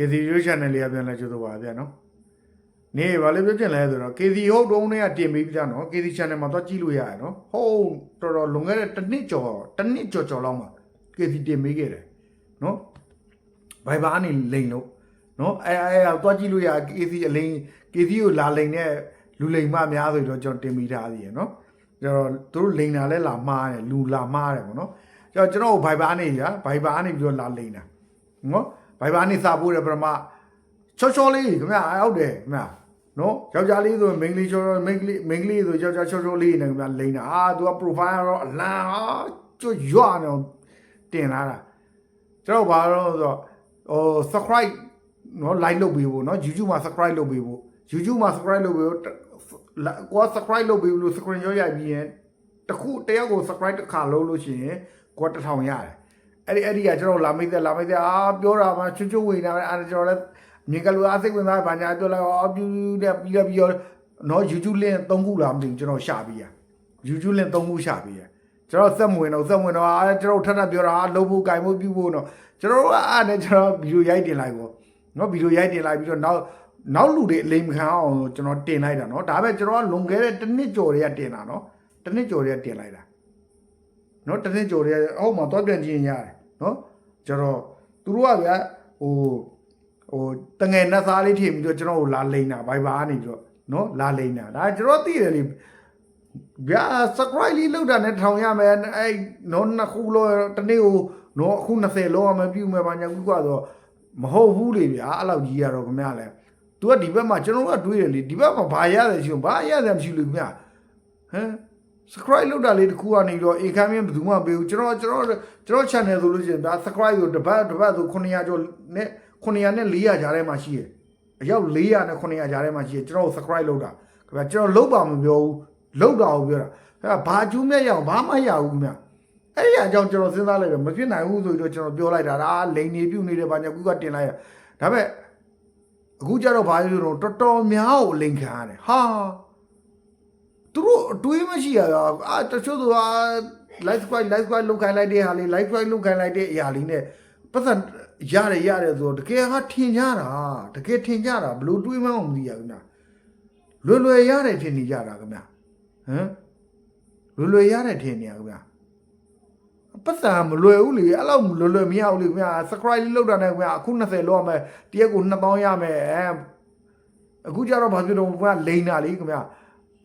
KC YouTube channel လေးကပြန်လဲကြိုးတော့ပါဗျာနော်နေဘာလို့ပြောချင်လဲဆိုတော့ KC ဟုတ်တုံးနဲ့ကတင်ပေးပြီးသားနော် KC channel မှာတော့ကြည့်လို့ရတယ်နော်ဟုတ်တော်တော်လွန်ခဲ့တဲ့တစ်နှစ်ကျော်တစ်နှစ်ကျော်ကျော်လောက်မှာ KC တင်ပေးခဲ့တယ်နော်ဘိုင်ဘာအနေလိန်လို့နော်အဲအဲတော့ကြည့်လို့ရ KC အလိန် KC ကိုလာလိန်နဲ့လူလိန်မများဆိုတော့ကျွန်တော်တင်ပေးထားသေးရနော်ကျွန်တော်တို့လိန်တာလဲလာမှားတယ်လူလာမှားတယ်ပေါ့နော်ကျွန်တော်ကျွန်တော်ဘိုင်ဘာအနေကြီးဘိုင်ဘာအနေပြီးတော့လာလိန်တာနော် ဘိုင်ဘာအနေစာဖို့တယ်ပထမချောချောလေးခင်ဗျာဟုတ်တယ်ခင်ဗျာနော်ယောက်ျားလေးဆိုမိန်းကလေးချောချောမိန်းကလေးမိန်းကလေးဆိုယောက်ျားချောချောလေးနေခင်ဗျာလိန်တာအာ तू က profile တော့အလံဟာကျွတ်ရွနေအောင်တင်လာတာကျွန်တော်ဘာလို့ဆိုတော့ဟို subscribe နော် like လုပ်ပေးဖို့နော် YouTube မှာ subscribe လုပ်ပေးဖို့ YouTube မှာ subscribe လုပ်ပေးဖို့ကိုက subscribe လုပ်ပေးလို့ screen ရောရိုက်ပြီးရင်တခုတယောက်ကို subscribe တစ်ခါလုပ်လို့ရှိရင်ကိုကတစ်ထောင်ရတယ် အဲ့ဒီအဲ့ဒီကကျွန်တော်လာမိသက်လာမိသက်အာပြောတာမှချွတ်ချွတ်ဝင်တာအဲ့ကျွန်တော်လည်းမြင်ကလူအားစိတ်ဝင်စားဘာညာပြောလိုက်အော်ပြူတဲ့ပြီးတော့ပြီးတော့နော် YouTube link 3ခုလားမသိဘူးကျွန်တော်ရှာပြီးရ YouTube link 3ခုရှာပြီးရကျွန်တော်ဆက်မဝင်တော့ဆက်မဝင်တော့အာကျွန်တော်ထပ်ထပ်ပြောတာအာလုံးဖို့ကြိုင်ဖို့ပြုဖို့တော့ကျွန်တော်ကအားနဲ့ကျွန်တော်ဗီဒီယိုရိုက်တင်လိုက်ပေါ့နော်ဗီဒီယိုရိုက်တင်လိုက်ပြီးတော့နောက်နောက်လူတွေအလိမ်မခံအောင်ကျွန်တော်တင်လိုက်တာနော်ဒါပဲကျွန်တော်ကလွန်ခဲ့တဲ့တစ်နှစ်ကျော်တည်းကတင်တာနော်တစ်နှစ်ကျော်တည်းကတင်လိုက်တာ နော်တစ်နှစ်ကျော်တည်းကဟုတ်မှာတော့ပြန်ကြည့်ရင်ရတယ်နော်ကျွန်တော်သူတို့ကဗျာဟိုဟိုတငယ်နှက်သားလေးထည့်ပြီးတော့ကျွန်တော်ကိုလာလိန်တာဘိုင်ဘာကနေပြီးတော့နော်လာလိန်တာဒါကျွန်တော်သိတယ်လေဗျာ subscribe လေးလောက်တာနဲ့ထောင်ရမယ်အဲ့နော်နှစ်ခုလို့တစ်နေ့ကိုနော်အခု20လောက်ရမယ်ပြုမယ်ဘာညာကူကတော့မဟုတ်ဘူးလေဗျာအဲ့လောက်ကြီးရတော့ခင်ဗျာလဲ तू ကဒီဘက်မှာကျွန်တော်ကတွေးတယ်လေဒီဘက်မှာဘာရတယ်ရှိဘာရတယ်မရှိလို့ခင်ဗျာဟမ် subscribe လုပ်တာလေးတခုကနေတော့အေခမ်းမြင်ဘယ်သူမှမပေးဘူးကျွန်တော်ကျွန်တော်ကျွန်တော် channel ဆိုလို့ရှိရင်ဒါ subscribe ဆိုတစ်ပတ်တစ်ပတ်ဆို900ကျော်နဲ့900နဲ့400ကြားထဲမှာရှိတယ်အယောက်400နဲ့900ကြားထဲမှာရှိတယ်ကျွန်တော် subscribe လုပ်တာခင်ဗျာကျွန်တော်လုပ်ပါမပြောဘူးလုပ်တာကိုပြောတာခင်ဗျာဘာကျူးမဲ့ရအောင်ဘာမှရဘူးခင်ဗျာအဲ့ဒီအကြောင်းကျွန်တော်စဉ်းစားလိုက်တယ်မဖြစ်နိုင်ဘူးဆိုပြီးတော့ကျွန်တော်ပြောလိုက်တာဒါလိန်နေပြုတ်နေတယ်ဘာညာကူကတင်လိုက်ရဒါပေမဲ့အခုကျတော့ဘာလို့လဲဆိုတော့တော်တော်များကိုလိန်ခံရတယ်ဟာ သူတို့အတွေးမရှိရတာအာတချို့သူက live squad live squad လုတ်ခိုင်းလိုက်တဲ့ဟာလေး live squad လုတ်ခိုင်းလိုက်တဲ့အရာလေးနဲ့ပတ်စံရတယ်ရတယ်ဆိုတော့တကယ်ဟာထင်ကြတာတကယ်ထင်ကြတာဘလို့တွေးမှန်းမသိရဘူးနာလွယ်လွယ်ရတယ်ထင်နေကြတာခင်ဗျဟမ်လွယ်လွယ်ရတယ်ထင်နေရခင်ဗျပတ်စံမလွယ်ဘူးလေအဲ့လောက်လွယ်လွယ်မရဘူးလေခင်ဗျ subscribe လေးလုတ်တာနဲ့ခင်ဗျအခု20လောက်ရမယ်တရက်ကို2000ရမယ်အဲအခုကျတော့ဘာဖြစ်တော့ခင်ဗျလိန်တာလေခင်ဗျ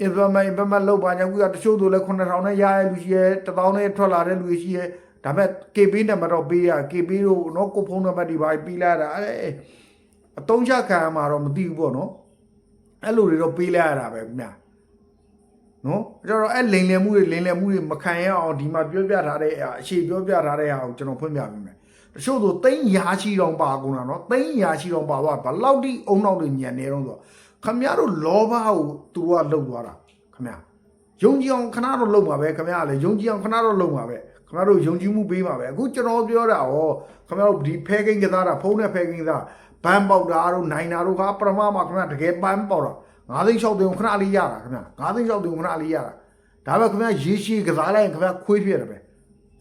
implement implement လောက်ပါညာကူကတချို့ဆိုလဲ9000နဲ့ရရလူရှိရဲ1000နဲ့ထွက်လာတဲ့လူရှိရဲဒါပေမဲ့ KB နံပါတ်တော့ပေးရ KB တို့နော်ကိုဖုန်းနံပါတ်တွေပါပေးလိုက်တာအဲအတုံးချခံရမှာတော့မသိဘူးပေါ့နော်အဲ့လိုတွေတော့ပေးလိုက်ရတာပဲခင်ဗျာနော်ကျတော့အဲ့လိန်လည်မှုတွေလိန်လည်မှုတွေမခံရအောင်ဒီမှာပြောပြထားတဲ့အရာအရှိပြောပြထားတဲ့ဟာကိုကျွန်တော်ဖွင့်ပြပေးမယ်တချို့ဆိုသိန်းရာချီတောင်ပါကုန်တာနော်သိန်းရာချီတောင်ပါသွားဘလောက်တိအုံနောက်တွေညံနေတော့ဆို ခမရတို့လောဘကိုသူတို့ကလှုပ်သွားတာခမရယုံကြည်အောင်ခဏတော့လှုပ်မှာပဲခမရလည်းယုံကြည်အောင်ခဏတော့လှုပ်မှာပဲခမရတို့ယုံကြည်မှုပေးမှာပဲအခုကျွန်တော်ပြောတာဟောခမရတို့ဒီဖဲကိန်းကစားတာဖုန်းနဲ့ဖဲကိန်းကစားဘန်းပေါက်တာတို့နိုင်တာတို့ကပရမမှာခမရတကယ်ပန်းပေါက်တာ9သိန်း6သိန်းခဏလေးရတာခမရ9သိန်း6သိန်းခဏလေးရတာဒါပဲခမရရေရှည်ကစားလိုက်ရင်ခမရခွေးပြရတယ်ပဲ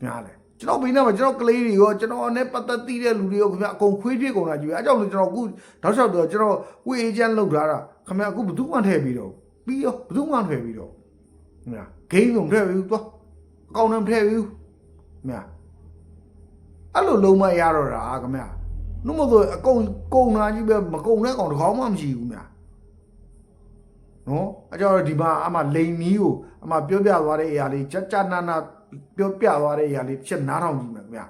များလေကျွန်တော်ဘိန်းနဲ့မှာကျွန်တော်ကလေးတွေရောကျွန်တော်နဲ့ပတ်သက်သိတဲ့လူတွေရောခင်ဗျအကုန်ခွေးပြေကုန်တာကြည့်အဲကြောင့်လို့ကျွန်တော်အခုတောက်လျှောက်တော့ကျွန်တော်ဝေအေဂျင့်လောက်ထားတာ ခင်ဗျအခုဘယ်သူမှထည့်ပြီးတော့ပြီးရောဘယ်သူမှထည့်ပြီးတော့ခင်ဗျဂိမ်းလုံးထည့်ပြီးသွားအကောင့်နဲ့ထည့်ပြီးခင်ဗျအဲ့လိုလုံးမရတော့တာခင်ဗျနှုတ်မဆိုအကုန်ကုန်တာကြီးပဲမကုန်တဲ့ကောင်တစ်ကောင်မှမရှိဘူးခင်ဗျနော်အကြောင်းဒီမှာအမလိန်မီးကိုအမပြောပြသွားတဲ့အရာလေးကြကြနာနာပြောပြသွားတဲ့အရာလေးချက်နားထောင်ကြည့်မယ်ခင်ဗျာ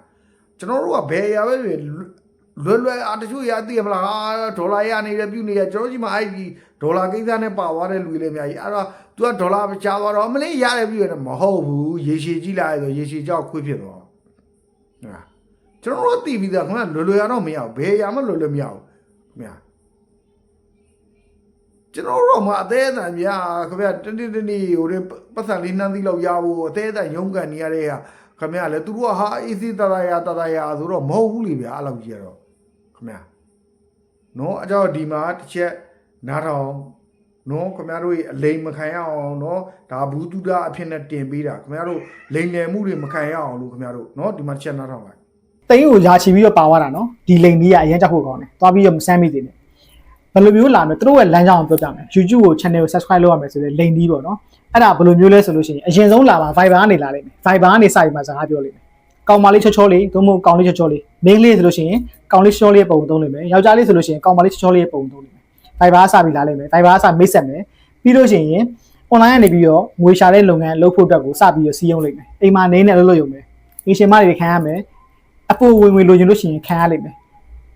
ကျွန်တော်တို့ကဘယ်အရာပဲ လွယ်လွယ်အားတချို့အရာသိရမလားဟာဒေါ်လာရနေရပြုနေရကျွန်တော်ကြီးမှာအဲ့ဒီဒေါ်လာကိစ္စနဲ့ပါသွားတဲ့လူတွေလည်းအများကြီးအဲ့တော့ तू ကဒေါ်လာချသွားတော့မလေးရတယ်ပြုရတယ်မဟုတ်ဘူးရေရှည်ကြည့်လိုက်ဆိုရေရှည်ကြောက်ခွေးဖြစ်သွားဟုတ်လားကျွန်တော်တို့သိပြီးသားခင်ဗျာလွယ်လွယ်ရတော့မရဘူးဘယ်အရာမှလွယ်လွယ်မရဘူးခင်ဗျာကျွန်တော်တို့မှအသေးအတန်ပြခင်ဗျာတနေ့တနေ့ဟိုပတ်စံလေးနှမ်းသီးလောက်ရဖို့အသေးအတန်ရုန်းကန်နေရတဲ့ဟာခင်ဗျာလေသူတို့ကဟာအေးစီတတရာတတရာဆိုတော့မဟုတ်ဘူးလေဗျာအဲ့လောက်ကြီးရတော့ ခင်ဗျာနော်အကြောင်းဒီမှာတစ်ချက်နားထောင်နော်ခင်ဗျားတို့အလိမ်မခံရအောင်နော်ဒါဘူးတုဒအဖြစ်နဲ့တင်ပေးတာခင်ဗျားတို့လိမ်လည်မှုတွေမခံရအောင်လို့ခင်ဗျားတို့နော်ဒီမှာတစ်ချက်နားထောင်လိုက်တိန်းကိုယာချီပြီးတော့ပါသွားတာနော်ဒီလိန်ကြီးကအရင်ကြောက်ဖို့ကောင်းတယ်သွားပြီးတော့မဆမ်းမိသေးနဲ့ဘယ်လိုမျိုးလာမလဲသူတို့ရဲ့လမ်းကြောင်းကိုပြောပြမယ် YouTube ကို channel ကို subscribe လုပ်ရမယ်ဆိုတဲ့လိန်ကြီးပေါ့နော်အဲ့ဒါဘယ်လိုမျိုးလဲဆိုလို့ရှိရင်အရင်ဆုံးလာမှာ Viber ကနေလာလိမ့်မယ် Viber ကနေစပြီးမှစကားပြောလိမ့်မယ် ကောင်မလေးချောချောလေးသို့မဟုတ်ကောင်လေးချောချောလေး main လေးဆိုလို့ရှိရင်ကောင်လေးချောချောလေးရဲ့ပုံသုံးလိမ့်မယ်ယောက်ျားလေးဆိုလို့ရှိရင်ကောင်မလေးချောချောလေးရဲ့ပုံသုံးလိမ့်မယ် Viber ကစပြီးလာလိမ့်မယ် Viber ကစမိတ်ဆက်မယ်ပြီးလို့ရှိရင် online ကနေပြီးတော့ငွေရှာတဲ့လုပ်ငန်းလုပ်ဖို့အတွက်ကိုစပြီးတော့စီးရုံးလိမ့်မယ်အိမ်မှာနေနဲ့လုပ်လို့ရုံပဲအရှင်မတွေခံရမယ်အပိုဝင်ဝင်လိုချင်လို့ရှိရင်ခံရလိမ့်မယ်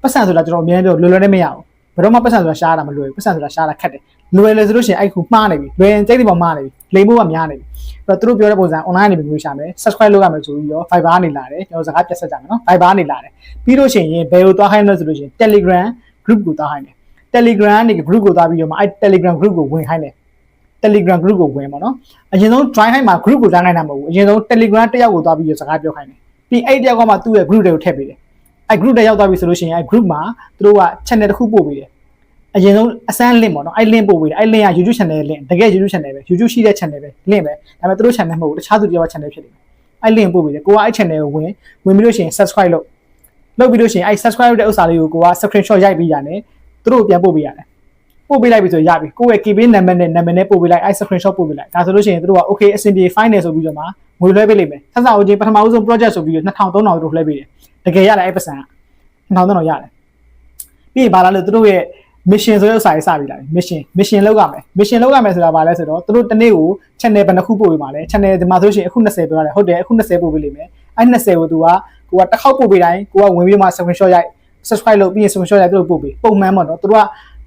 ပတ်စံဆိုတာကျွန်တော်အများကြီးပြောလွယ်လွယ်နဲ့မရဘူး ဘယ်တော့မှပတ်စံဆိုတာရှားတာမလွယ်ဘူးပတ်စံဆိုတာရှားတာခက်တယ်လွယ်လေဆိုလို့ရှိရင်အဲ့ခုမှားနေပြီလွယ်ရင်စိတ်တွေပေါ်မှားနေပြီလိမ်ဖို့ကများနေပြီအဲ့တော့သူတို့ပြောတဲ့ပုံစံ online ကနေပြီးငွေရှာမယ် subscribe လုပ်ရမယ်ဆိုပြီးတော့ Viber ကနေလာတယ်ကျွန်တော်စကားပြတ်ဆက်ကြမယ်နော် Viber ကနေလာတယ်ပြီးလို့ရှိရင်ဘယ်ကိုသွားခိုင်းလဲဆိုလို့ရှိရင် Telegram group ကိုသွားခိုင်းတယ် Telegram ကနေ group ကိုသွားပြီးတော့မှအဲ့ Telegram group ကိုဝင်ခိုင်းတယ် Telegram group ကိုဝင်ပါတော့အရင်ဆုံး join ခိုင်းမှာ group ကို join ခိုင်းတာမဟုတ်ဘူးအရင်ဆုံး Telegram တစ်ယောက်ကိုသွားပြီးတော့စကားပြောခိုင်းတယ်ပြီးအဲ့တစ်ယောက်ကမှသူ့ရဲ့ group တွေကိုထည့်ပေးတယ် အဲ့ group တွေရောက်သွားပြီဆိုလို့ရှိရင်အဲ့ group မှာသူတို့က channel တစ်ခုပို့ပေးတယ်အရင်ဆုံးအစမ်း link ပေါ့နော်အဲ့ link ပို့ပေးတယ်အဲ့ link က YouTube channel link တကယ် YouTube channel ပဲ YouTube ရှိတဲ့ channel ပဲ link ပဲဒါပေမဲ့သူတို့ channel မဟုတ်ဘူးတခြားသူတစ်ယောက်က channel ဖြစ်နေတယ်အဲ့ link ပို့ပေးတယ်ကိုကအဲ့ channel ကိုဝင်ဝင်ပြီးလို့ရှိရင် subscribe လုပ်လုပ်ပြီးလို့ရှိရင်အဲ့ subscribe လုပ်တဲ့ဥစ္စာလေးကိုကိုက screenshot ရိုက်ပြီးရတယ်သူတို့ကိုပြန်ပို့ပေးရတယ်ပို့ပေးလိုက်ပြီဆိုရပြီကိုယ့်ရဲ့ KB number နဲ့ number နဲ့ပို့ပေးလိုက်အဲ screenshot ပို့ပေးလိုက်ဒါဆိုလို့ရှိရင်တို့က okay အဆင်ပြေ fine တယ်ဆိုပြီးတော့မှငွေလွှဲပေးလိမ့်မယ်ဆက်စားဦးချင်းပထမဦးဆုံး project ဆိုပြီးတော့2000 3000တို့လွှဲပေးတယ် တကယ်ရတယ်အဲ့ပတ်စံက2000 3000ရတယ်ပြီးရင်ဘာလာလို့တို့ရဲ့ mission ဆိုတဲ့ဥစ္စာရေးစပြီလား mission mission လောက်ရမယ် mission လောက်ရမယ်ဆိုတာဘာလဲဆိုတော့တို့တစ်နေ့ကို channel ဘယ်နှခုပို့ပေးမှာလဲ channel ဒီမှာဆိုလို့ရှိရင်အခု20ပြောရတယ်ဟုတ်တယ်အခု20ပို့ပေးလိမ့်မယ်အဲ့20ကိုသူကကိုကတစ်ခေါက်ပို့ပေးတိုင်းကိုကဝင်ပြီးမှ screenshot ရိုက် subscribe လုပ်ပြီးရင် screenshot ရိုက်သူတို့ပို့ပေးပုံမှန်ပေါ့နော်တို့က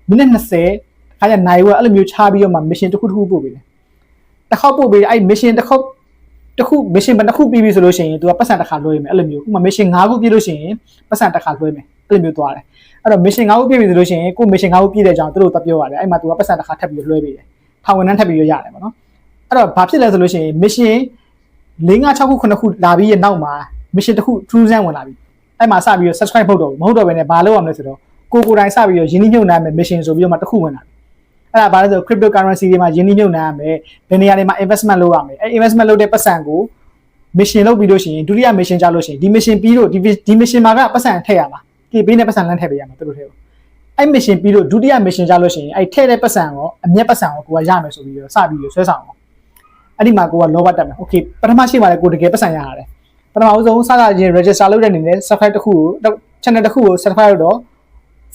မိနစ်20ခါကျနိုင်ဝက်အဲ့လိုမျိုးချပြီးတော့မှ mission တစ်ခုတစ်ခုပို့ပေးတယ်တစ်ခေါက်ပို့ပေးတယ်အဲ့ mission တစ်ခေါက် တစ်ခု mission ဘယ်တစ်ခုပြီးပြီဆိုလို့ရှိရင် तू ကပတ်စံတစ်ခါလွှဲမယ်အဲ့လိုမျိုးဥပမာ mission 5ခုပြည့်လို့ရှိရင်ပတ်စံတစ်ခါလွှဲမယ်အဲ့လိုမျိုးသွားတယ်အဲ့တော့ mission 5ခုပြည့်ပြီဆိုလို့ရှိရင်ကို mission 5ခုပြည့်တဲ့အကြောင်းသူတို့တော့ပြောပါတယ်အဲ့မှာ तू ကပတ်စံတစ်ခါထပ်ပြီးလွှဲပေးတယ်ထောင်ဝန်ထမ်းထပ်ပြီးရရတယ်ပေါ့နော်အဲ့တော့ဘာဖြစ်လဲဆိုလို့ရှိရင် mission ၄၅6ခု9ခုလာပြီးရဲ့နောက်မှာ mission တစ်ခု true စမ်းဝင်လာပြီအဲ့မှာစပြီးတော့ subscribe မဟုတ်တော့ဘူးမဟုတ်တော့ဘဲနဲ့ဘာလုပ်ရမလဲဆိုတော့ကိုကိုယ်တိုင်စပြီးတော့ယင်းနှိမ့်နှံမယ် mission ဆိုပြီးတော့မှတစ်ခုဝင်လာပြီ အဲ့ဒါဘာလဲဆို cryptocurrency တွေမှာယင်းနှိမ့်နှံရမယ်ဘယ်နေရာတွေမှာ investment လုပ်ရမယ်အဲ့ investment လုပ်တဲ့ပတ်စံကို mission လုပ်ပြီးလို့ရှိရင်ဒုတိယ mission ကြလို့ရှိရင်ဒီ mission ပြီးတော့ဒီဒီ mission မှာကပတ်စံထည့်ရမှာ KB နဲ့ပတ်စံလမ်းထည့်ပေးရမှာသူတို့ထည့်ဖို့အဲ့ mission ပြီးတော့ဒုတိယ mission ကြလို့ရှိရင်အဲ့ထည့်တဲ့ပတ်စံရောအမျက်ပတ်စံရောကိုကရမယ်ဆိုပြီးတော့စပြီးတော့ဆွဲဆောင်အောင်အဲ့ဒီမှာကိုကလောဘတက်မယ် okay ပထမရှိမှလည်းကိုတကယ်ပတ်စံရရတယ်ပထမဦးဆုံးစကားချင်း register လုပ်တဲ့အနေနဲ့ subscribe တစ်ခုကို channel တစ်ခုကို subscribe လုပ်တော့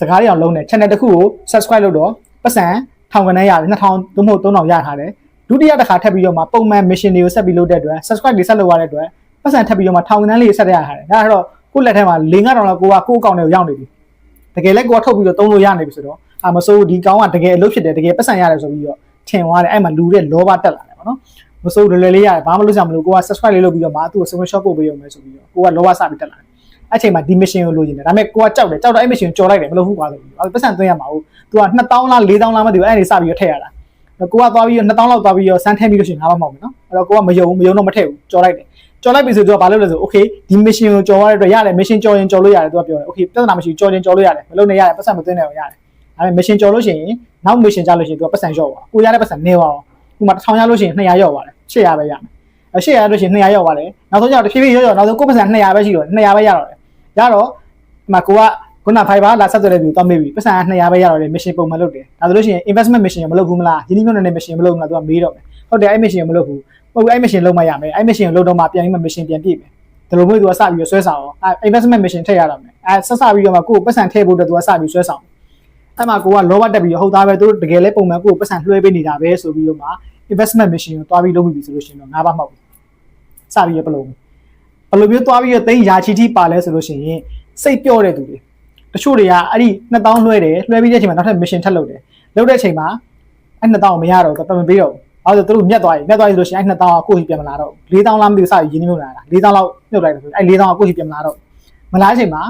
စကားတွေအောင်လုံးတယ် channel တစ်ခုကို subscribe လုပ်တော့ပတ်စံ ထောင်ကနန်းရတယ်2000သို့မဟုတ်3000ရထားတယ်ဒုတိယတစ်ခါထပ်ပြီးတော့မှပုံမှန် mission တွေကိုဆက်ပြီးလုပ်တဲ့အတွက် subscribe တွေဆက်လုပ်ရတဲ့အတွက်ပတ်စံထပ်ပြီးတော့မှထောင်ကနန်းလေးဆက်ရထားတယ်ဒါကတော့ကိုယ့်လက်ထဲမှာ၄၅တောင်လောက်ကိုကကိုယ့်အကောင့်တွေကိုရောက်နေပြီတကယ်လည်းကိုကထုတ်ပြီးတော့သုံးလို့ရနေပြီဆိုတော့အာမဆိုးဒီကောင်ကတကယ်အလုပ်ဖြစ်တယ်တကယ်ပတ်စံရတယ်ဆိုပြီးတော့ထင်သွားတယ်အဲ့မှာလူတဲ့လောဘတက်လာတယ်ပေါ့နော်မဆိုးလွယ်လွယ်လေးရတယ်ဘာမှလုပ်ကြမလို့ကိုက subscribe လေးလုပ်ပြီးတော့မှသူ့ကို screenshot ပို့ပေးရုံပဲဆိုပြီးတော့ကိုကလောဘစပြီးတက်လာတယ် အဲ့ချိန်မှာဒီ mission ကိုလိုချင်တယ်ဒါပေမဲ့ကိုကကြောက်တယ်ကြောက်တော့အဲ့ mission ကြော်လိုက်တယ်မလုပ်ဘူးကွာဆိုပြီးတော့ပတ်စံသွင်းရမှာဟုတ်သူက2000လား4000လားမသိဘူးအဲ့ဒီစပြီးတော့ထည့်ရတာကိုကသွားပြီးတော့2000လောက်သွားပြီးတော့စမ်းထည့်ပြီးလို့ရှိရင်ငါမှမဟုတ်ဘူးနော်အဲ့တော့ကိုကမယုံမယုံတော့မထည့်ဘူးကြော်လိုက်တယ်ကြော်လိုက်ပြီဆိုတော့ဘာလုပ်လဲဆို okay ဒီ mission ကိုကြော်ရတဲ့အတွက်ရတယ် mission ကြော်ရင်ကြော်လို့ရတယ်သူကပြောတယ် okay ပြဿနာမရှိဘူးကြော်ရင်ကြော်လို့ရတယ်မလုပ်နဲ့ရတယ်ပတ်စံမသွင်းနဲ့ရတယ်ဒါပေမဲ့ mission ကြော်လို့ရှိရင်နောက် mission ကြလို့ရှိရင်သူကပတ်စံလျော့သွားကိုရတဲ့ပတ်စံနေသွားအောင်ဥပမာ1000ရလို့ရှိရင်200လျော့သွားတယ်800ပဲရမယ်အဲ800ရလို့ရှိရင်200လျော့သွားတယ်နောက်ဆုံးကျတော့တဖြည်းဖြည်းလျော့လျော့နောက်ဆုံးကိုယ်ပတ်စံ200ပဲရှိတော့200ပဲရတော့တယ် ရတော့ဒီမှာကိုကခုန Fiverr လာဆက်သွယ်တဲ့သူတော့မေးပြီပတ်စံ200ပဲရတော့တယ် mission ပုံမှန်လုပ်တယ်ဒါဆိုလို့ရှိရင် investment mission မလုပ်ဘူးမလားယင်းနှိမ့်နဲ့ mission မလုပ်ဘူးလားသူကမေးတော့မယ်ဟုတ်တယ်အဲ့ mission မလုပ်ဘူးဟုတ်ပြီအဲ့ mission လုပ်မှရမယ်အဲ့ mission လုပ်တော့မှပြန်ပြီးမှ mission ပြန်ပြည့်မယ်ဒါလိုမျိုးသူကစပြီးဆွဲဆောင်အောင်အဲ investment mission ထည့်ရတော့မယ်အဲဆက်စပြီးတော့မှကိုယ်ပတ်စံထည့်ဖို့အတွက်သူကစပြီးဆွဲဆောင်အဲ့မှာကိုကလောဘတက်ပြီးဟုတ်သားပဲသူတကယ်လဲပုံမှန်ကိုယ်ပတ်စံလွှဲပေးနေတာပဲဆိုပြီးတော့မှ investment mission ကိုတွားပြီးလုပ်ပြီးပြီဆိုလို့ရှိရင်တော့ငါးပါးမဟုတ်ဘူးစပြီးရပလုံး ဘယ်လိုမျိုးတွားပြီးရသိန်းရာချီတိပါလဲဆိုလို့ရှိရင်စိတ်ပြော့တဲ့သူတွေတချို့တွေကအဲ့ဒီ2000လွှဲတယ်လွှဲပြီးတဲ့အချိန်မှာနောက်ထပ် mission ထပ်လုပ်တယ်လုပ်တဲ့အချိန်မှာအဲ့2000မရတော့တော့မပေးတော့ဘူးဘာလို့သူတို့မြတ်သွားပြီမြတ်သွားပြီဆိုလို့ရှိရင်အဲ့2000ကကိုယ့်ကြီးပြန်မလာတော့ဘူး4000လားမသိဘူးစပြီးရင်းနှီးမြုပ်လာတာ4000လောက်မြုပ်လိုက်တယ်ဆိုအဲ့4000ကကိုယ့်ကြီးပြန်မလာတော့မလာတဲ့အချိန်မှာ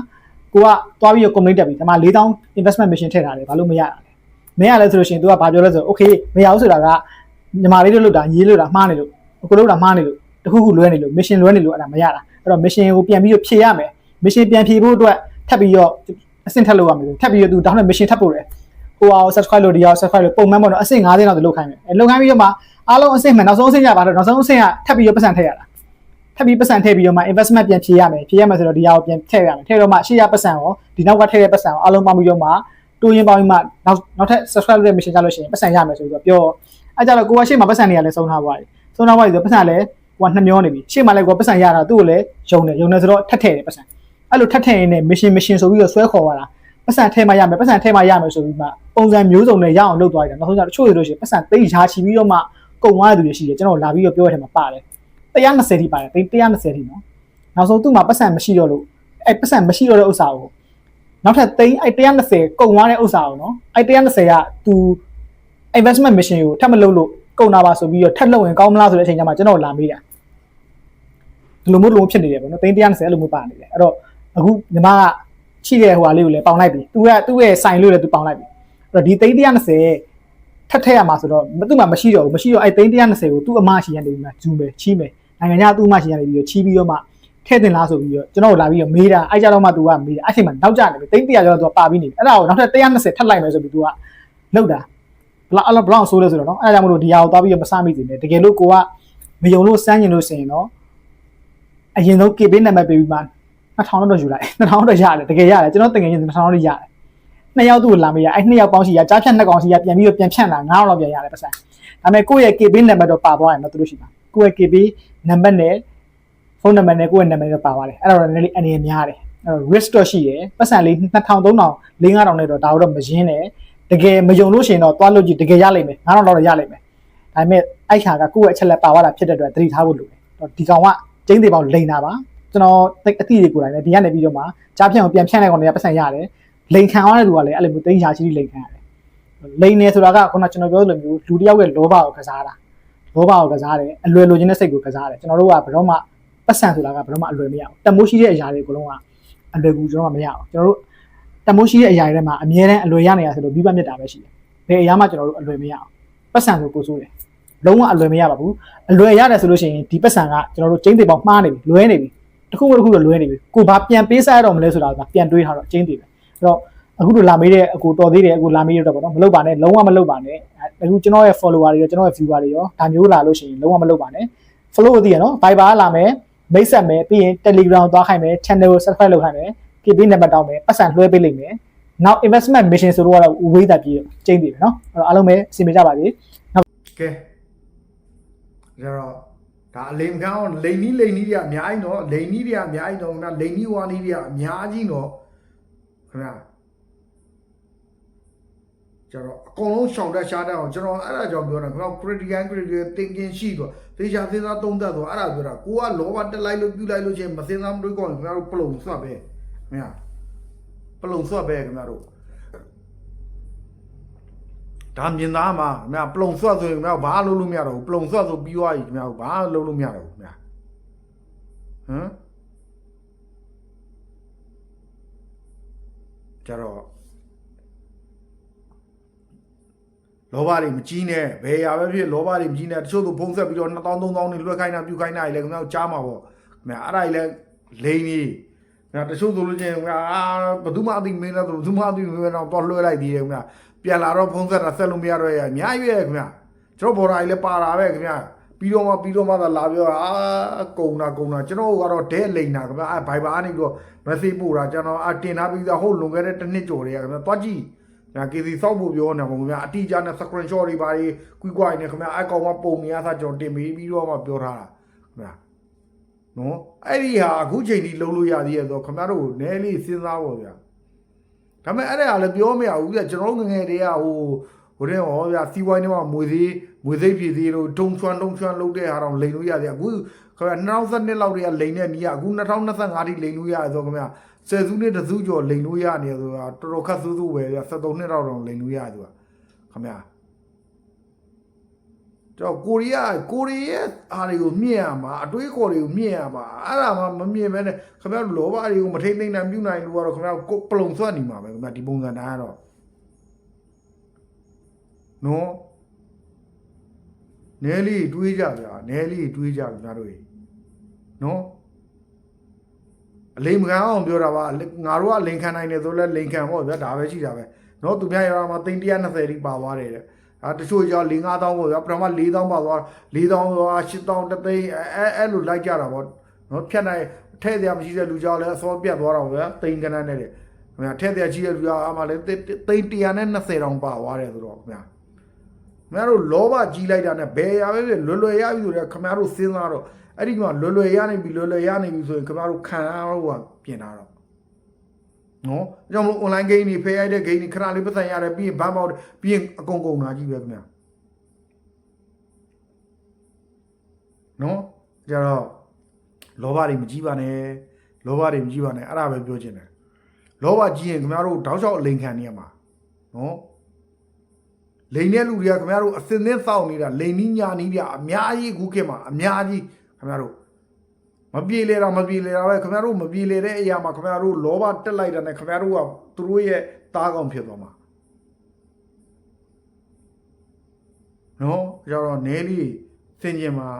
ကိုကသွားပြီးတော့ complaint တက်ပြီဒီမှာ4000 investment mission ထည့်ထားတယ်ဘာလို့မရတာလဲမရလဲဆိုလို့ရှိရင် तू ကဘာပြောလဲဆိုတော့ okay မရဘူးဆိုတာကညီမလေးတို့လုပ်တာရေးလို့တာမှားနေလို့အခုလုပ်တာမှားနေလို့ တခုခုလွဲနေလို့ mission လွဲနေလို့အဲ့ဒါမရတာအဲ့တော့ mission ကိုပြန်ပြီးတော့ဖြည့်ရမယ် mission ပြန်ဖြည့်ဖို့အတွက်ထပ်ပြီးတော့အဆင့်ထပ်လုပ်ရမယ်ဆိုထပ်ပြီးတော့ तू ဒါမှမဟုတ် mission ထပ်ပို့တယ်ဟိုအောင် subscribe လို့ဒီအောင် subscribe လို့ပုံမှန်ပေါ့နော်အဆင့်50လောက်တလုပ်ခိုင်းမယ်အဲလုပ်ခိုင်းပြီးတော့မှအားလုံးအဆင့်မှနောက်ဆုံးအဆင့်ရပါတော့နောက်ဆုံးအဆင့်ကထပ်ပြီးတော့ပတ်စံထည့်ရတာထပ်ပြီးပတ်စံထည့်ပြီးတော့မှ investment ပြန်ဖြည့်ရမယ်ဖြည့်ရမယ်ဆိုတော့ဒီဟာကိုပြန်ထည့်ရမယ်ထည့်တော့မှရှေ့ရပတ်စံရောဒီနောက်ကထည့်တဲ့ပတ်စံရောအားလုံးပေါင်းပြီးတော့မှတိုးရင်ပေါင်းပြီးမှနောက်နောက်ထပ် subscribe လုပ်တဲ့ mission ကြလို့ရှိရင်ပတ်စံရမယ်ဆိုပြီးတော့ပြောအဲကြတော့ကိုကရှေ့မှာပတ်စံတွေကလည်းဆုံးထားသွားတယ်ဆုံးထားသွားပြီဆိုပတ်စံလ ည်းကိုကနှစ်မျောနေပြီရှေ့မှာလည်းကိုကပတ်စံရတာသူ့ကိုလည်းယုံတယ်ယုံတယ်ဆိုတော့ထပ်ထည့်တယ်ပတ်စံအဲ့လိုထပ်ထည့်ရင်လည်း mission mission ဆိုပြီးတော့ဆွဲခေါ်သွားတာပတ်စံထည့်မှရမယ်ပတ်စံထည့်မှရမယ်ဆိုပြီးမှပုံစံမျိုးစုံနဲ့ရအောင်လုပ်သွားတယ်နောက်ဆုံးကျတော့တချို့တွေလို့ရှိရင်ပတ်စံသိချာချီပြီးတော့မှကုံသွားတဲ့သူတွေရှိတယ်ကျွန်တော်လာပြီးတော့ပြောရတဲ့မှာပါတယ်120ထိပါတယ်120ထိနော်နောက်ဆုံးသူ့မှာပတ်စံမရှိတော့လို့အဲ့ပတ်စံမရှိတော့တဲ့ဥစ္စာကိုနောက်ထပ်သိန်းအဲ့120ကုန်သွားတဲ့ဥစ္စာကိုနော်အဲ့120က तू investment mission ကိုထပ်မလုပ်လို့ ကုန်တာပါဆိုပြီးတော့ထပ်လုပ်ရင်ကောင်းမလားဆိုတဲ့အချိန်ကျမှကျွန်တော်လာမေးတာဒီလိုမျိုးလိုမျိုးဖြစ်နေတယ်ပေါ့နော်သိန်း120အဲ့လိုမျိုးပါနေတယ်အဲ့တော့အခုညီမကချိတဲ့ဟိုဟာလေးကိုလည်းပေါင်လိုက်ပြီ तू ကသူ့ရဲ့ဆိုင်လို့လည်း तू ပေါင်လိုက်ပြီအဲ့တော့ဒီသိန်း120ထပ်ထည့်ရမှာဆိုတော့သူ့မှာမရှိတော့ဘူးမရှိတော့အဲ့သိန်း120ကိုသူ့အမရှိရနေပြီမှာဂျူးမယ်ချီးမယ်နိုင်ငံခြားသူ့အမရှိရနေပြီးတော့ချီးပြီးတော့မှ ထည့်တင်လားဆိုပြီးတော့ကျွန်တော်တို့လာပြီးတော့မေးတာအဲ့ကြတော့မှ तू ကမေးတာအဲ့ချိန်မှာနောက်ကျနေပြီတိတ်တရာကျော်တော့ तू ပါပြီးနေပြီအဲ့ဒါကိုနောက်ထပ်120ထပ်လိုက်မယ်ဆိုပြီး तू ကလောက်တာ ဘလောက်အဲ့ဘလောက်ဆိုးလဲဆိုတော့နော်အဲ့ဒါကြောင့်မလို့ဒီဟာကိုသွားပြီးတော့မစမိသေးနဲ့တကယ်လို့ကိုကမယုံလို့စမ်းကျင်လို့စင်နော်အရင်ဆုံး KB နံပါတ်ပေးပြီးမှ2000တော့ယူလိုက်2000တော့ရတယ်တကယ်ရတယ်ကျွန်တော်တကယ်ချင်း2000တော့ရတယ်နှစ်ယောက်သူ့ကိုလာမေးရအဲ့နှစ်ယောက်ပေါင်းရှိရကြားဖြတ်နှစ်ကောင်ရှိရပြန်ပြီးတော့ပြန်ဖြန့်လာ9000လောက်ပြန်ရတယ်ပတ်စံဒါပေမဲ့ကိုယ့်ရဲ့ KB နံပါတ်တော့ပါသွားရင်တော့သူတို့ရှိမှာကိုယ့်ရဲ့ KB နံပါတ်နဲ့ဖုန်းနံပါတ်နဲ့ကိုယ့်ရဲ့နာမည်တော့ပါပါတယ်အဲ့တော့လည်းအနေနဲ့များတယ်အဲ့တော့ risk တော့ရှိတယ်ပတ်စံလေး2000 3000 5000နဲ့တော့ဒါတော့မရင်းနဲ့ တကယ်မယုံလို့ရှိရင်တော့သွားလို့ကြည့်တကယ်ရလိမ့်မယ်9000တော့ရလိမ့်မယ်ဒါပေမဲ့အဲ့ခါကကိုယ့်ရဲ့အချက်လက်ပါသွားတာဖြစ်တဲ့အတွက်သတိထားဖို့လိုတယ်တော့ဒီကောင်ကကျင်းသေးပေါင်းလိန်တာပါကျွန်တော်တိတ်အတိတွေကိုယ်တိုင်လည်းဒီကနေပြီးတော့မှကြားဖြန့်ကိုပြန်ဖြန့်တဲ့ကောင်တွေကပတ်စံရတယ်လိန်ခံရတဲ့သူကလည်းအဲ့လိုမျိုးတင်းရှာချီလိန်ခံရတယ်လိန်နေဆိုတာကခုနကျွန်တော်ပြောလိုမျိုးလူတစ်ယောက်ရဲ့လောဘကိုကစားတာလောဘကိုကစားတယ်အလွယ်လိုချင်တဲ့စိတ်ကိုကစားတယ်ကျွန်တော်တို့ကဘယ်တော့မှပတ်စံဆိုတာကဘယ်တော့မှအလွယ်မရဘူးတမိုးရှိတဲ့အရာတွေအကုန်လုံးကအလွယ်ကူကျွန်တော်ကမရဘူးကျွန်တော်တို့ တမိုးရှိတဲ့အရာတွေထဲမှာအမြဲတမ်းအလွယ်ရနေရဆိုလို့ပြီးပမြတ်တာပဲရှိတယ်ဘယ်အရာမှကျွန်တော်တို့အလွယ်မရအောင်ပတ်စံဆိုကိုဆိုးတယ်လုံးဝအလွယ်မရပါဘူးအလွယ်ရတယ်ဆိုလို့ရှိရင်ဒီပတ်စံကကျွန်တော်တို့ကျင်းသေးပေါင်းမှားနေပြီလွဲနေပြီတစ်ခုမှတစ်ခုတော့လွဲနေပြီကိုဘာပြန်ပေးစားရတော့မလဲဆိုတာကပြန်တွေးထားတော့ကျင်းသေးတယ်အဲ့တော့အခုတို့လာမေးတဲ့အကူတော်သေးတယ်အခုလာမေးရတော့ပေါ့နော်မလုပ်ပါနဲ့လုံးဝမလုပ်ပါနဲ့အခုကျွန်တော်ရဲ့ follower တွေရောကျွန်တော်ရဲ့ viewer တွေရောဒါမျိုးလာလို့ရှိရင်လုံးဝမလုပ်ပါနဲ့ follow သိရနော် Viber လာမယ်မိတ်ဆက်မယ်ပြီးရင် Telegram သွားခိုင်းမယ် channel ကို subscribe လုပ်ခိုင်းမယ် KB နံပါတ်တောင်းမယ်ပတ်စံလွှဲပေးလိမ့်မယ်နောက် investment mission ဆိုတော့ဝေးတာပြီးကျင်းပြီပဲเนาะအဲ့တော့အားလုံးပဲအစီအမံကြပါစေ ကဲဒါတော့ဒါအလိမ်ခံအောင်လိန်နီးလိန်နီးတွေကအများကြီးတော့လိန်နီးတွေကအများကြီးတော့နာလိန်နီးဝါနီးတွေကအများကြီးတော့ခင်ဗျာကျွန်တော်အကုန်လုံးရှောင်တက်ရှားတက်အောင်ကျွန်တော်အဲ့ဒါကြောင့်ပြောတာခင်ဗျာ critical critical thinking ရှိတော့သေချာစဉ်းစားသုံးသပ်တော့အဲ့ဒါပြောတာကိုကလောဘတက်လိုက်လို့ပြုလိုက်လို့ချင်းမစဉ်းစားမတွေးကောင်းခင်ဗျားတို့ပလုံဆွတ်ပဲ ခင်ဗျာပလုံဆွတ်ပဲခင်ဗျားတို့ဒါမြင်သားမှာခင်ဗျာပလုံဆွတ်ဆိုရင်ခင်ဗျာဘာလုပ်လို့မရတော့ဘူးပလုံဆွတ်ဆိုပြီးသွားပြီခင်ဗျာဘာလုပ်လို့မရတော့ဘူးခင်ဗျာဟမ်ကြတော့လောဘတွေမကြီးနဲ့ဘယ်ရာပဲဖြစ်လောဘတွေမကြီးနဲ့တချို့သူဖုံးဆက်ပြီးတော့2000 3000နေလွှဲခိုင်းတာပြုတ်ခိုင်းတာလေခင်ဗျာကြားမှာပေါ့ခင်ဗျာအဲ့ဒါကြီးလဲလိန်ကြီးခင် ဗျာတချို့ဆိုလို့ချင်းခင်ဗျာဘယ်သူမှအသိမင်းတော့ဘယ်သူမှအသိမင်းတော့တော့လွှဲလိုက်သေးတယ်ခင်ဗျာပြန်လာတော့ဖုံးဆက်တာဆက်လို့မရတော့ရအများကြီးပဲခင်ဗျာကျွန်တော်ဘော်ဒါကြီးလဲပါတာပဲခင်ဗျာပြီးတော့မှပြီးတော့မှသာလာပြောအာကုံတာကုံတာကျွန်တော်ကတော့ဒဲလိန်တာခင်ဗျာအဲဘိုင်ဘာအနေပြီးတော့ message ပို့တာကျွန်တော်အတင်ထားပြီးသားဟုတ်လွန်ခဲ့တဲ့တစ်နှစ်ကျော်တည်းခင်ဗျာတွားကြည့်ညာ KC စောက်ဖို့ပြောနေမှာခင်ဗျာအတိအကျနဲ့ screenshot တွေပါတွေကွီကွိုင်နေခင်ဗျာအကောင်မပုံနေရသားကျွန်တော်တင်ပြီးပြီးတော့မှပြောထားတာခင်ဗျာ နော်အဲ့ဒီဟာအခုချိန်ထိလုံးလို့ရသေးရဲ့ဆိုခင်ဗျားတို့နည်းလေးစဉ်းစားဖို့ဗျာဒါပေမဲ့အဲ့ဒါလည်းပြောမရဘူးဗျကျွန်တော်ငငယ်တည်းကဟိုဟိုတဲ့ဟောဗျာစီဝိုင်းထဲမှာမွေသေးမွေသေးပြည်သေးလို့တုံချွမ်းတုံချွမ်းလုပ်တဲ့ဟာတော့လိန်လို့ရသေးအခုခင်ဗျာ2012လောက်တည်းကလိန်တဲ့နီးကအခု2025ထိလိန်လို့ရတယ်ဆိုခင်ဗျာဆယ်စုနှစ်တစ်စုကျော်လိန်လို့ရနေဆိုတာတော်တော်ခက်ဆူးဆူးပဲဗျ73နှစ်လောက်တော့လိန်လို့ရသူကခ င်ဗျာတော့ကိုရီးယားကိုရီးယားအားတွေကိုမြင့်ရမှာအတွေးခေါ်တွေကိုမြင့်ရမှာအဲ့ဒါမှမမြင့်မဲနဲ့ခင်ဗျားတို့လောဘတွေကိုမထိမ့်သိမ့်နိုင်ပြုနိုင်လို့ကတော့ခင်ဗျားကိုပလုံဆွတ်နေမှာပဲခင်ဗျာဒီပုံစံတိုင်းကတော့နော်နဲလေးတွေးကြဗျာနဲလေးတွေးကြခင်ဗျားတို့ရေနော်အလိမ်မခံအောင်ပြောတာပါငါတို့ကလိန်ခံနိုင်တယ်ဆိုလဲလိန်ခံပေါ့ဗျာဒါပဲရှိတာပဲနော်သူများရမှာသိန်း120တိပါသွားတယ်တဲ့ အဲတချို့ကြောင့်၄ -5000 ပေါ့ဗျာပထမ4000ပါသွား4000သွား8000တသိန်းအဲအဲ့လိုလိုက်ကြတာပေါ့နော်ဖြတ်နိုင်ထဲ့တရားမရှိတဲ့လူကြောင့်လည်းအစောပြတ်သွားတော့ဗျာတိန်ကနန်းနဲ့တဲ့ခင်ဗျာထဲ့တရားရှိတဲ့လူကြောင့်အမှလည်းတိန်120တောင်ပါသွားတယ်ဆိုတော့ခင်ဗျာခင်ဗျားတို့လောဘကြီးလိုက်တာနဲ့ဘယ်ရပဲလွယ်လွယ်ရပြီဆိုတော့ခင်ဗျားတို့စဉ်းစားတော့အဲ့ဒီမှာလွယ်လွယ်ရနေပြီလွယ်လွယ်ရနေပြီဆိုရင်ခင်ဗျားတို့ခံရတော့ကပြင်တာတော့ နော်အကြောင်းမလို့ online game တွေဖယ်ရိုက်တဲ့ game တွေခဏလေးပတ်သက်ရတယ်ပြီးရင်ဘန်းပေါက်ပြီးရင်အကုန်ကုန်တာကြီးပဲခင်ဗျာနော်ကြတော့လောဘတွေမကြီးပါနဲ့လောဘတွေမကြီးပါနဲ့အဲ့ဒါပဲပြောချင်တယ်လောဘကြီးရင်ခင်ဗျားတို့တောက်လျှောက်အလိန်ခံနေရမှာနော်လိန်တဲ့လူတွေကခင်ဗျားတို့အစင်းသင်းစောင့်နေတာလိန်နီးညာနီးပြအများကြီးအခုခေတ်မှာအများကြီးခင်ဗျားတို့ မပြေလေတော့မပြေလေတော့ပဲခင်ဗျားတို့မပြေလေတဲ့အရာမှာခင်ဗျားတို့လောဘတက်လိုက်တာနဲ့ခင်ဗျားတို့ကသူတို့ရဲ့သားကောင်ဖြစ်သွားမှာနော်ကြတော့နဲလေးစင်ကျင်မှာ